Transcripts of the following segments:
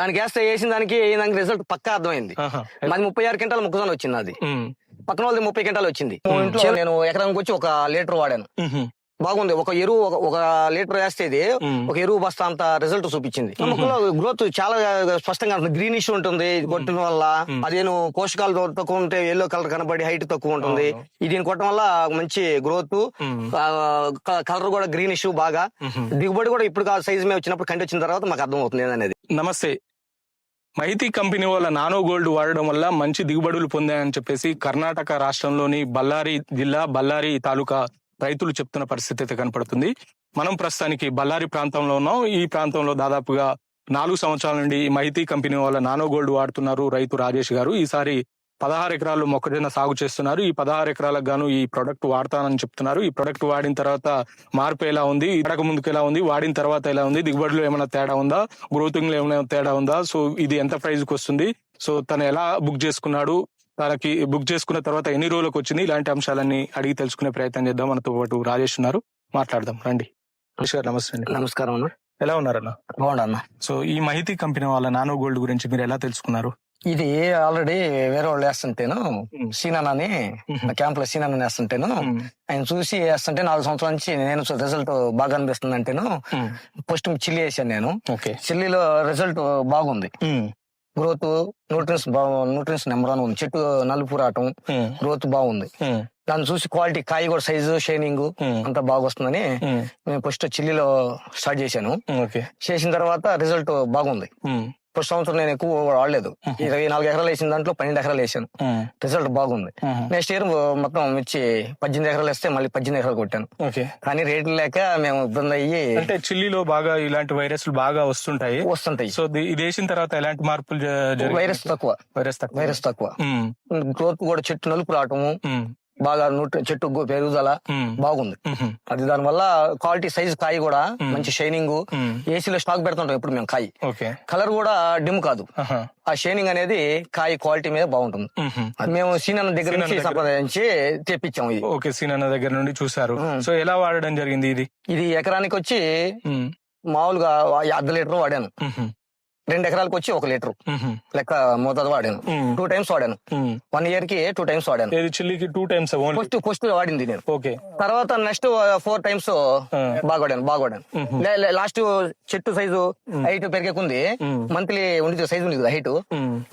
దానికి వేస్తే వేసిన దానికి దానికి రిజల్ట్ పక్కా అర్థమైంది. మాది ముప్పై ఆరు క్వింటాలు మొక్కజొన్న వచ్చింది అది. పక్కన వాళ్ళది ముప్పై క్వింటాలు వచ్చింది. నేను ఎకరానికి వచ్చి ఒక లీటర్ వాడాను. బాగుంది. ఒక ఎరువు ఒక- ఒక లీటర్ వేస్తే ఇది ఉమ్. ఒక ఎరువు బస్తా అంత రిజల్ట్ చూపించింది. గ్రోత్ చాలా స్పష్టంగా ఉంటుంది గ్రీనిష్ ఉంటుంది కొట్టడం వల్ల. అదేను పోషకాలు తక్కువ ఉంటే ఎల్లో కలర్ కనబడి హైట్ తక్కువ ఉంటుంది. ఇది కొట్టడం వల్ల మంచి గ్రోత్. కలర్ కూడా గ్రీనిష్ బాగా. దిగుబడి కూడా ఇప్పుడు సైజ్ మీద వచ్చినప్పుడు కంటి వచ్చిన తర్వాత మాకు అర్థం అవుతుంది అనేది నమస్తే. మైతి కంపెనీ వాళ్ళ నానో గోల్డ్ వాడడం వల్ల మంచి దిగుబడులు పొందాయని చెప్పేసి కర్ణాటక రాష్ట్రంలోని బళ్ళారి జిల్లా బళ్ళారి తాలూకా రైతులు చెప్తున్న పరిస్థితి అయితే కనపడుతుంది. మనం ప్రస్తుతానికి బళ్ళారి ప్రాంతంలో ఉన్నాం. ఈ ప్రాంతంలో దాదాపుగా నాలుగు సంవత్సరాల నుండి మైతి కంపెనీ వాళ్ళ నానో గోల్డ్ వాడుతున్నారు రైతు రాజేష్ గారు. ఈసారి పదహారు ఎకరాలు మొక్కజొన్న సాగు చేస్తున్నారు. ఈ పదహారు ఎకరాలకు గాను ఈ ప్రొడక్ట్ వాడతానని చెప్తున్నారు. ఈ ప్రొడక్ట్ వాడిన తర్వాత మార్పు ఎలా ఉంది? వాడక ముందుకు ఎలా ఉంది? వాడిన తర్వాత ఎలా ఉంది? దిగుబడిలో ఏమైనా తేడా ఉందా? గ్రోతింగ్లో ఏమైనా తేడా ఉందా? సో ఇది ఎంత ప్రైస్కి వస్తుంది? సో తను ఎలా బుక్ చేసుకున్నాడు? తనకి బుక్ చేసుకున్న తర్వాత ఎన్ని రోజులకు వచ్చింది? ఇలాంటి అంశాలన్నీ అడిగి తెలుసుకునే ప్రయత్నం చేద్దాం. మనతో పాటు రాజేష్ ఉన్నారు. మాట్లాడదాం. రండి. గారు నమస్తే అండి. నమస్కారం అన్న. ఎలా ఉన్నారన్న అన్న. సో ఈ మాహితి కంపెనీ వాళ్ళ నానో గోల్డ్ గురించి మీరు ఎలా తెలుసుకున్నారు? ఇది ఆల్రెడీ వేరే వాళ్ళు వేస్తుంటేను సీనన్ అని క్యాంప్లో సీనన్ అని వేస్తుంటేను ఆయన చూసి వేస్తుంటే నాలుగు సంవత్సరాల నుంచి నేను రిజల్ట్ బాగా అనిపిస్తుంది అంటేను ఫస్ట్ చిల్లి వేసాను నేను. ఓకే. చిల్లీలో రిజల్ట్ బాగుంది. Growth nutrients nutrients number one ఉంది. చెట్టు నలుపు రావటం గ్రోత్ బాగుంది. దాన్ని చూసి క్వాలిటీ కాయ కూడా సైజు షైనింగ్ అంతా బాగా వస్తుందని నేను ఫస్ట్ చిల్లీలో స్టార్ట్ చేశాను. ఓకే. చేసిన తర్వాత రిజల్ట్ బాగుంది. ఫస్ట్ సంవత్సరం నేను ఎక్కువ వాడలేదు ఇరవై నాలుగు ఎకరాలు వేసిన దాంట్లో పన్నెండు ఎకరాలు వేసాను. రిజల్ట్ బాగుంది. నెక్స్ట్ ఇయర్ మొత్తం మిర్చి పద్దెనిమిది ఎకరాలు వేస్తే మళ్ళీ పద్దెనిమిది ఎకరాలు కొట్టాను. కానీ రేట్లు లేక మేము ఇబ్బంది అయ్యి అంటే చిల్లీలో బాగా ఇలాంటి వైరస్లు బాగా వస్తుంటాయి. వస్తుంటాయి. సో ఇది వేసిన తర్వాత ఎలాంటి మార్పులు? వైరస్ తక్కువ. వైరస్ తక్కువ. వైరస్ తక్కువ. గ్రోత్ కూడా చెట్టు నలుపు రావటము. బాగా నూట- చెట్టు పెరుగుదల బాగుంది. అది దాని వల్ల క్వాలిటీ సైజ్ కాయ కూడా మంచి షైనింగ్. ఏసీలో స్టాక్ పెడుతుంటాం ఇప్పుడు మేము కాయ. ఓకే. కలర్ కూడా డిమ్ కాదు. ఆ షైనింగ్ అనేది కాయ క్వాలిటీ మీద బాగుంటుంది. మేము. సీనన్న దగ్గర నుంచి. సంప్రదించి తెప్పించాము ఇది. ఓకే సీనన్న దగ్గర నుండి చూసారు. సో ఎలా వాడడం జరిగింది ఇది? ఇది ఎకరానికి వచ్చి మామూలుగా అర్ధ లీటర్ వాడాను. రెండు ఎకరాలకు వచ్చి ఒక లీటర్. లెక్క మోతాదు వాడాను. టూ టైమ్స్ వాడాను. వన్ ఇయర్కి టూ టైమ్స్ వాడాను. చిల్లీకి టూ టైమ్స్ ఫస్ట్ ఫస్ట్ వాడింది నేను. ఓకే. తర్వాత నెక్స్ట్ ఫోర్ టైమ్స్ బాగా వాడాను బాగా వాడాను లాస్ట్ చెట్టు సైజు హైట్ పెరిగే కొంది ఉమ్. మంత్లీ ఉండి సైజు ఉంది కదా హైట్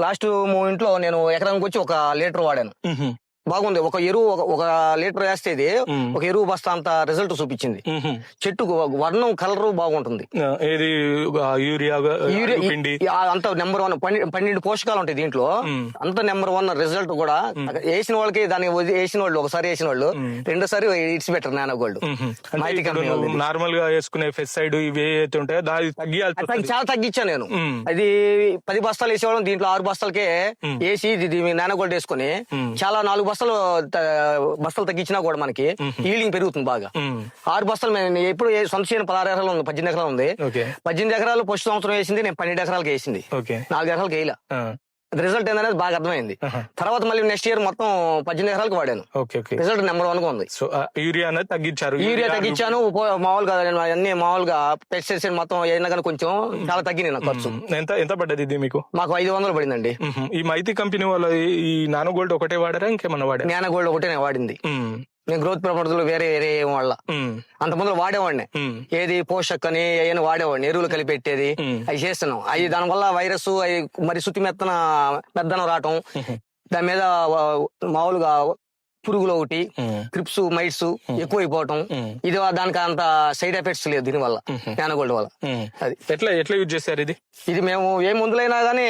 లాస్ట్ ఇంట్లో నేను ఎకరానికి వచ్చి ఒక లీటర్ వాడాను. బాగుంది ఒక ఎరువు ఒక- లీటర్ వేస్తే ఇది. ఒక ఎరువు బస్తా అంత రిజల్ట్ చూపించింది ఉమ్. చెట్టు వర్ణం కలర్ బాగుంటుంది ఏది యూరియా అంత నెంబర్ వన్ పన్నె- పన్నెండు పోషకాలు ఉంటాయి దీంట్లో. అంత నెంబర్ వన్ రిజల్ట్ కూడా వేసిన వాళ్ళకి దాన్ని వేసిన వాళ్ళు ఒకసారి వేసిన వాళ్ళు రెండోసారి ఇట్స్ బెటర్ నానో గోల్డ్. నార్మల్గా వేసుకునే ఫెస్సైడ్ ఇవి ఏవైతే ఉంటాయో దాని. చాలా తగ్గించాను నేను. అది పది బస్తాలు వేసేవాళ్ళం దీంట్లో ఆరు బస్తాలకే వేసి ఇది నానో గోల్డ్ వేసుకుని. చాలా నాలుగు బస్తాలు బస్తాలు తగ్గించినా కూడా మనకి ఈల్డింగ్ పెరుగుతుంది బాగా. ఆరు బస్తాలు ఎప్పుడు సొంత చేయని పదహారు ఎకరాలు ఉంది పద్దెనిమిది ఎకరాలు ఉంది. పద్దెనిమిది ఎకరాలు ఫస్ట్ సంవత్సరం వేసింది నేను పన్నెండు ఎకరాలకి వేసింది. నాలుగు ఎకరాలకి వేయలే. రిజల్ట్ ఏందనేది బాగా అర్థమైంది. తర్వాత మళ్ళీ నెక్స్ట్ ఇయర్ మొత్తం పద్దెనిమిది ఎకరాలకు వాడాను. Okay okay. రిజల్ట్ నెంబర్ వన్గా ఉంది. సో యూరియా అనేది తగ్గించారు. యూరియా తగ్గించాను మామూలుగా నేను అన్ని మామూలుగా పెస్టిసైడ్స్ మొత్తం అయినా కానీ కొంచెం చాలా తగ్గింది నా ఖర్చు. ఎంత ఎంత పడ్డది ఇది మీకు? మాకు ఐదు వందలు పడిందండి. ఈ మైతి కంపెనీ వాళ్ళు ఈ- నానో గోల్డ్ ఒకటే వాడారా ఇంకేమన్నా వాడారా? జ్ఞాన గోల్డ్ ఒకటే నేను వాడింది. నేను గ్రోత్ ప్రమోటర్లు వేరే వేరే ఏం వాళ్ళ. అంత ముందు వాడేవాడిని. ఏది పోషక్ అని ఏమైనా వాడేవాడిని. ఎరువులు కలిపెట్టేది. అవి చేస్తున్నాం. అవి దానివల్ల వైరస్ అవి మరి శుతి మెత్తన మెద్దనం రావటం. దాని మీద మామూలుగా పురుగులు ఒకటి. క్రిప్స్ మైట్స్ ఎక్కువైపోవటం. ఇది దానికి అంత సైడ్ ఎఫెక్ట్స్ లేదు దీనివల్ల నానోగోల్డ్ వల్ల. అది. ఎట్లా ఎట్లా యూజ్ చేశారు ఇది? ఇది మేము ఏ మందులైనా గానీ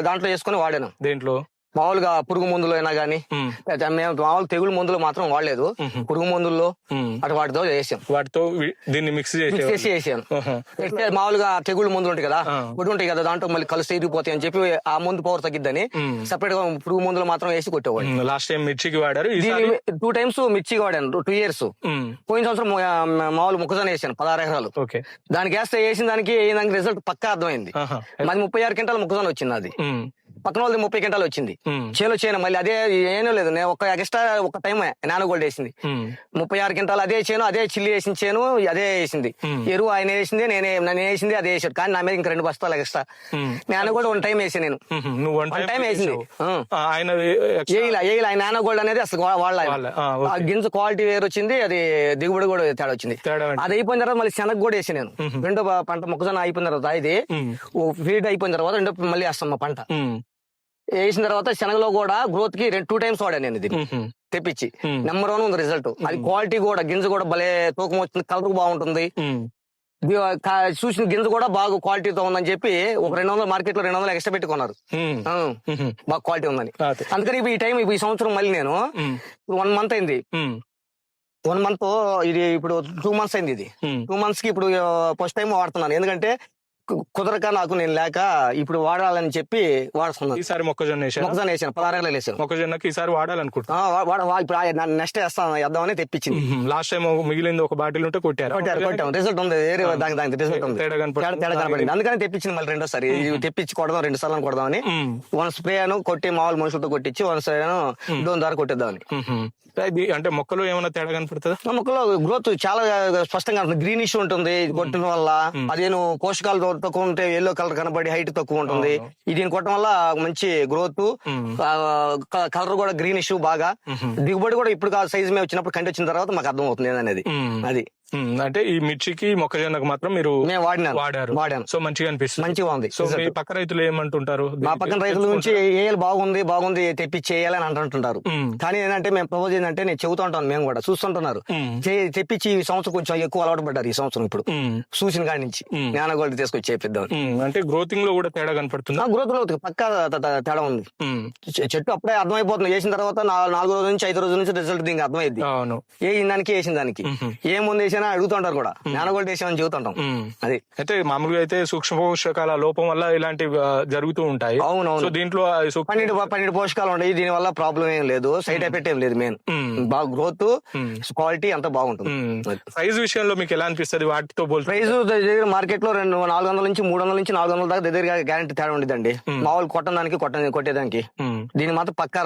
దాంట్లో వేసుకొని వాడాను. దేంట్లో? మామూలుగా పురుగు మందులు అయినా గానీ మ్మ్. మామూలు తెగులు మందులు మాత్రం వాడలేదు పురుగు మందుల్లో. అటు వాటితో వేసాం వాటితో దీన్ని మిక్స్ చేసే చేసి మామూలుగా తెగుళ్ళు మందులు ఉంటాయి కదా. గుడి ఉంటాయి కదా దాంట్లో మళ్ళీ కలిసి ఇరిగిపోతాయి అని చెప్పి ఆ మందు పవర్ తగ్గిద్దని. సెపరేట్గా పురుగు మందులు మాత్రం వేసి కొట్టేవాడు లాస్ట్ టైం మిర్చికి వాడారు టూ టైమ్స్ మిర్చి వాడాను టూ ఇయర్స్. పోయిన సంవత్సరం మామూలు మొక్కజొన్న వేసాను పదహారు ఎకరాలు ఓకే దానికి వేస్తే వేసిన దానికి రిజల్ట్ పక్కా అర్థమైంది. మాది ముప్పై ఆరు క్వింటాల మొక్కజొన్న వచ్చింది అది. పక్కన వాళ్ళది ముప్పై గంటలు వచ్చింది. చేలో చేయను మళ్ళీ అదే ఏమీ లేదు నేను ఒక ఎక్స్ట్రా ఒక టైం నాన్న గోల్డ్ వేసింది. ముప్పై ఆరు గంటలు అదే చేను అదే చిల్లి వేసిన చేను అదే వేసింది. ఎరువు ఆయన వేసింది నేనే నన్ను వేసింది అదే వేసాడు. కానీ నా మీద ఇంకా రెండు బస్తాలు ఎక్స్ట్రా. నాన్న కూడా వన్ టైం వేసాను నేను. వన్ టైం వేసింది. ఆయన ఏయిల నాన్న గోల్డ్ అనేది అసలు వాళ్ళ గింజ క్వాలిటీ వేరు వచ్చింది అది దిగుబడి కూడా తేడా వచ్చింది? అది అయిపోయిన తర్వాత మళ్ళీ శనగ కూడా వేసి నేను. రెండో పంట మొక్కజొన్న అయిపోయిన తర్వాత ఇది ఫీడ్ అయిపోయిన తర్వాత రెండో మళ్ళీ వేస్తాం మా పంట. వేసిన తర్వాత శనగలో కూడా గ్రోత్కి రెండు టూ టైమ్స్ వాడాను నేను ఇది తెప్పించి. నెంబర్ వన్ ఉంది రిజల్ట్ అది క్వాలిటీ కూడా గింజ కూడా భలే తూకం వచ్చింది కలర్ బాగుంటుంది. చూసిన గింజ కూడా బాగా క్వాలిటీతో ఉందని చెప్పి ఒక రెండు వందలు మార్కెట్లో రెండు వందలు ఎక్స్ట్రా పెట్టుకున్నారు బాగా క్వాలిటీ ఉందని. అదే. అందుకని ఈ టైం ఈ సంవత్సరం మళ్ళీ నేను వన్ మంత్ అయింది. వన్ మంత్ ఇది ఇప్పుడు టూ మంత్స్ అయింది ఇది. టూ మంత్స్కి ఇప్పుడు ఫస్ట్ టైం వాడుతున్నాను. ఎందుకంటే కుదరక నాకు నేను లేక ఇప్పుడు వాడాలని చెప్పి వాడుతున్నాను. ఈసారి మొక్కజొన్న వేసాను మొక్కజొన్న వేసాను పదహారు వేసాను మొక్కజొన్నకి ఈసారి వాడాలనుకుంటున్నా. ఇప్పుడు నెక్స్ట్ వేస్తాను వేద్దామని తెప్పించింది. లాస్ట్ టైం మిగిలింది ఒక బాటిల్ ఉంటే కొట్టారు? కొట్టారు కొట్టాం రిజల్ట్ ఉంది దానికి దానికి రిజల్ట్ ఉంది. తేడా కనపడింది. అందుకని తెప్పించింది మళ్ళీ రెండోసారి. తెప్పించి కొడదాం రెండు సార్లు కొడదామని. వన్ స్ప్రే అను కొట్టి మామూలు మనుషులతో కొట్టించి వన్ స్ప్రే డోన్ ద్వారా కొట్టేద్దామని. అంటే మొక్కలో ఏమైనా తేడా కనపడుతుందా? మొక్కలో గ్రోత్ చాలా స్పష్టంగా గ్రీనిష్ ఉంటుంది ఇది కొట్టడం వల్ల. అదేను పోషకాలు తో- తక్కువ ఉంటే ఎల్లో కలర్ కనబడి హైట్ తక్కువ ఉంటుంది దీన్ని కొట్టడం వల్ల మంచి గ్రోత్. కలర్ కూడా గ్రీనిష్ బాగా. దిగుబడి కూడా ఇప్పుడు సైజ్ మీద వచ్చినప్పుడు కంటి వచ్చిన తర్వాత మాకు అర్థం అవుతుంది అనేది. అది అంటే ఈ మిర్చికి మొక్కజొన్నకు మాత్రం మీరు మేము వాడారు. వాడాను సో మంచిగా అనిపిస్తుంది. మంచిగా ఉంది. సో మీ పక్క రైతులు ఏమంటుంటారు? మా పక్కన రైతుల నుంచి ఏఎల్ బాగుంది బాగుంది తెప్పించి చేయాలని అంటుంటారు. కానీ ఏంటంటే మేము ప్రపోజ్ ఏంటంటే నేను చెబుతూ ఉంటాను మేము కూడా. చూస్తుంటున్నారు. తెప్పించి ఈ సంవత్సరం కొంచెం ఎక్కువ అలవాటు పడ్డారు ఈ సంవత్సరం ఇప్పుడు. చూసిన కాడి నుంచి. ఉమ్. జ్ఞానగోల్డ్ తీసుకొచ్చి చేపిద్దాం అంటే గ్రోతింగ్లో కూడా తేడా కనపడుతుందా? గ్రోత్లో పక్కా తేడా ఉంది. చెట్టు అప్పుడే అర్థమైపోతుంది. వేసిన తర్వాత నాలుగు రోజుల నుంచి ఐదు రోజుల నుంచి రిజల్ట్ దీనికి అర్థమైంది ఏ దానికి వేసిన దానికి. ఉమ్, ఏ వేసినా అడుగుతుంటారు కూడా. జ్ఞానగోల్డ్ వేసామని చెబుతుంటాం. అది. అయితే మామూలుగా అయితే సూక్ష్మ పోషకాల లోపం వల్ల ఇలాంటివి ఆ, జరుగుతూ ఉంటాయి. సో అవునవును దీంట్లో పన్నెండు పన్నెండు పోషకాలు ఉన్నాయి దీని వల్ల ప్రాబ్లం ఏం లేదు. సైడ్ ఎఫెక్ట్ ఏం లేదు మెయిన్ బాగా గ్రోత్ క్వాలిటీ అంతా బాగుంటుంది. ప్రైస్ విషయంలో మీకు ఎలా అనిపిస్తుంది? వాటితో ప్రైస్ దగ్గర మార్కెట్లో రెండు నాలుగు వందల నుంచి మూడు వందల నుంచి నాలుగు వందల దాకా దగ్గర గ్యారంటీ తేడా ఉండిద్దండి మామూలు కొట్టడానికి కొట్ట కొట్టేదానికి. దీని మాత్రం పక్క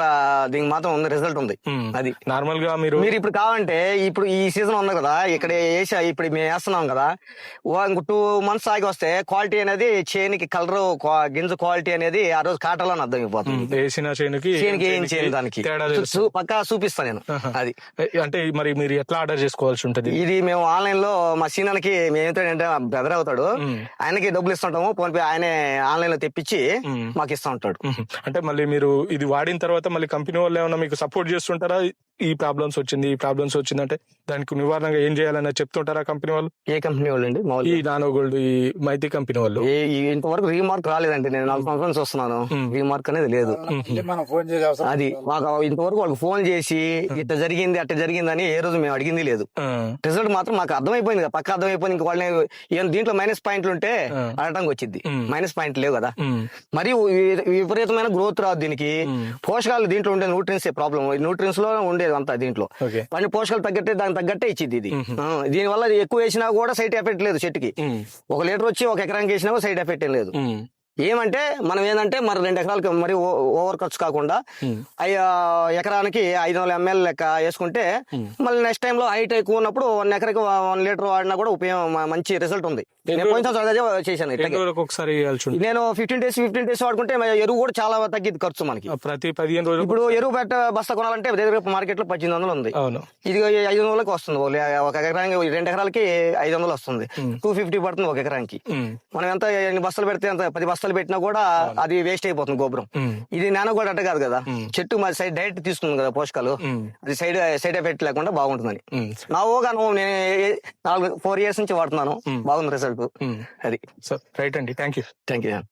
దీనికి మాత్రం ఉంది రిజల్ట్ ఉంది. అది. నార్మల్గా మీరు మీరు ఇప్పుడు కావాలంటే ఇప్పుడు ఈ సీజన్ ఉంది కదా ఇక్కడ వేసా. ఇప్పుడు మేము వేస్తున్నాం కదా. ఇంకో టూ మంత్స్ ఆగి వస్తే క్వాలిటీ అనేది చేనికి కలర్ గింజ క్వాలిటీ అనేది ఆ రోజు కాటలో అర్థం అయిపోతుంది వేసిన చేనుకి చేనికి ఏం చేయను దానికి. పక్కా చూపిస్తాను నేను అది. అంటే మరి మీరు ఎట్లా ఆర్డర్ చేసుకోవాల్సి ఉంటది? ఇది మేము ఆన్లైన్లో మా సీనానికి మేమేంటంటే బ్రదర్ అవుతాడు. ఆయనకి డబ్బులు ఇస్తుంటాము. ఫోన్ పే ఆయనే ఆన్లైన్లో తెప్పించి. మాకు ఇస్తా ఉంటాడు. అంటే మళ్ళీ మీరు ఇది వాడిన తర్వాత మళ్ళీ కంపెనీ వాళ్ళు ఏమైనా మీకు సపోర్ట్ చేస్తుంటారా? ఈ ప్రాబ్లమ్స్ వచ్చింది ఈ ప్రాబ్లమ్స్ వచ్చింది అంటే దానికి నివారణగా ఏం చేయాలని చెప్తుంటారా కంపెనీ వాళ్ళు? ఏ కంపెనీ వాళ్ళు అండి ఈ నానో గోల్డ్ ఈ మైతి కంపెనీ వాళ్ళు. ఇంతవరకు రీమార్క్ రాలేదండి. నేను నాలుగు సంవత్సరాల వస్తున్నాను రీమార్క్ అనేది లేదు. మనం ఫోన్ చేసే అవసరం అది మాకు ఇంతవరకు వాళ్ళకి ఫోన్ చేసి ఇట్లా జరిగింది అట్లా జరిగిందని ఏ రోజు మేము అడిగింది లేదు. రిజల్ట్ మాత్రం మాకు అర్థమైపోయింది కదా. పక్క అర్థమైపోయింది. ఇంకా వాళ్ళని ఏం దీంట్లో మైనస్ పాయింట్లు ఉంటే. అడటానికి వచ్చింది. మైనస్ పాయింట్ లేవు కదా. మరి విపరీతమైన గ్రోత్ రాదు దీనికి. పోషకాలు దీంట్లో ఉండే న్యూట్రియన్స్ ప్రాబ్లం న్యూట్రియన్స్లో ఉండేది అంతా దీంట్లో. పని పోషకాలు తగ్గట్టే దానికి తగ్గట్టే ఇచ్చింది ఇది. ఆ, దీని వల్ల ఎక్కువ వేసినా కూడా సైడ్ ఎఫెక్ట్ లేదు చెట్టుకి. ఒక లీటర్ వచ్చి ఒక ఎకరానికి వేసినా కూడా సైడ్ ఎఫెక్ట్ లేదు. ఏమంటే మనం ఏంటంటే మరి రెండు ఎకరాలకి మరి ఓవర్ ఖర్చు కాకుండా ఎకరానికి ఐదు వందల ఎంఎల్ లెక్క వేసుకుంటే. మళ్ళీ నెక్స్ట్ టైం లో హైట్ ఎక్కువ ఉన్నప్పుడు వన్ ఎకర్కి వన్ లీటర్ వాడినా కూడా ఉపయోగం మంచి రిజల్ట్ ఉంది. చేశాను ఒకసారి నేను ఫిఫ్టీన్ డేస్ ఫిఫ్టీన్ డేస్ వాడుకుంటే ఎరువు కూడా చాలా తగ్గిద్ది ఖర్చు మనకి. ప్రతి పదిహేను రోజులు ఇప్పుడు ఎరువు పెట్ట బస్తా కొనాలంటే దగ్గర మార్కెట్లో పద్దెనిమిది వందలు ఉంది. ఇది ఐదు వందలకి వస్తుంది ఒక ఎకరానికి రెండు ఎకరాలకి ఐదు వందలు వస్తుంది. టూ ఫిఫ్టీ పడుతుంది ఒక ఎకరానికి. మనం ఎంత ఎన్ని బస్తాలు పెడితే అంత పది బస్తాలు పెట్టినా కూడా అది వేస్ట్ అయిపోతుంది గోపురం. ఇది నానో కూడా అట్ట కాదు కదా. చెట్టు మరి సైడ్ డైరెక్ట్ తీసుకుంది కదా పోషకాలు. అది సైడ్ సైడ్ ఎఫెక్ట్ లేకుండా బాగుంటుందని. నా ఓగాను నేను నాలుగు ఫోర్ ఇయర్స్ నుంచి వాడుతున్నాను. బాగుంది రిజల్ట్. అది. సో రైట్ అండి. Thank you thank you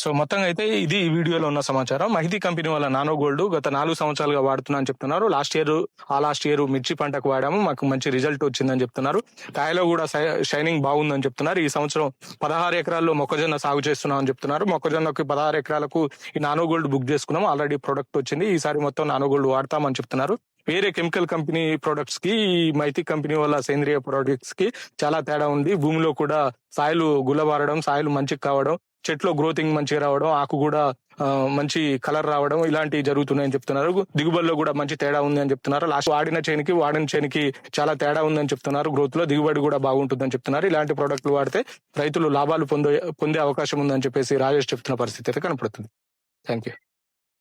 so మొత్తంగా అయితే ఇది ఈ వీడియోలో ఉన్న సమాచారం. మహితి కంపెనీ వాళ్ళ నానో గోల్డ్ గత నాలుగు సంవత్సరాలుగా వాడుతున్నా అని చెప్తున్నారు. లాస్ట్ ఇయర్ ఆ లాస్ట్ ఇయర్ మిర్చి పంటకు వాడాము. మాకు మంచి రిజల్ట్ వచ్చిందని చెప్తున్నారు. కాయలో కూడా సై- షైనింగ్ బాగుందని చెప్తున్నారు. ఈ సంవత్సరం పదహారు ఎకరాల్లో మొక్కజొన్న సాగు చేస్తున్నాం అని చెప్తున్నారు. మొక్కజొన్నకి పదహారు ఎకరాలకు ఈ నానో గోల్డ్ బుక్ చేసుకున్నాం ఆల్రెడీ ప్రొడక్ట్ వచ్చింది. ఈసారి మొత్తం నానో గోల్డ్ వాడతామని చెప్తున్నారు. వేరే కెమికల్ కంపెనీ ప్రొడక్ట్స్కి ఈ మైతి కంపెనీ వల్ల సేంద్రియ ప్రొడక్ట్స్కి చాలా తేడా ఉంది. భూమిలో కూడా సాయిలు గుల్లబారడం సాయిలు మంచిగా కావడం చెట్లో గ్రోతింగ్ మంచిగా రావడం ఆకు కూడా మంచి కలర్ రావడం ఇలాంటివి జరుగుతున్నాయని చెప్తున్నారు. దిగుబడిలో కూడా మంచి తేడా ఉంది అని చెప్తున్నారు. లాస్ట్ వాడిన చేనికి వాడిన చేనికి చాలా తేడా ఉందని చెప్తున్నారు. గ్రోత్లో దిగుబడి కూడా బాగుంటుందని చెప్తున్నారు. ఇలాంటి ప్రోడక్ట్లు వాడితే రైతులు లాభాలు పొందే పొందే అవకాశం ఉందని చెప్పేసి రాజేష్ చెప్తున్న పరిస్థితి అయితే కనపడుతుంది. Thank you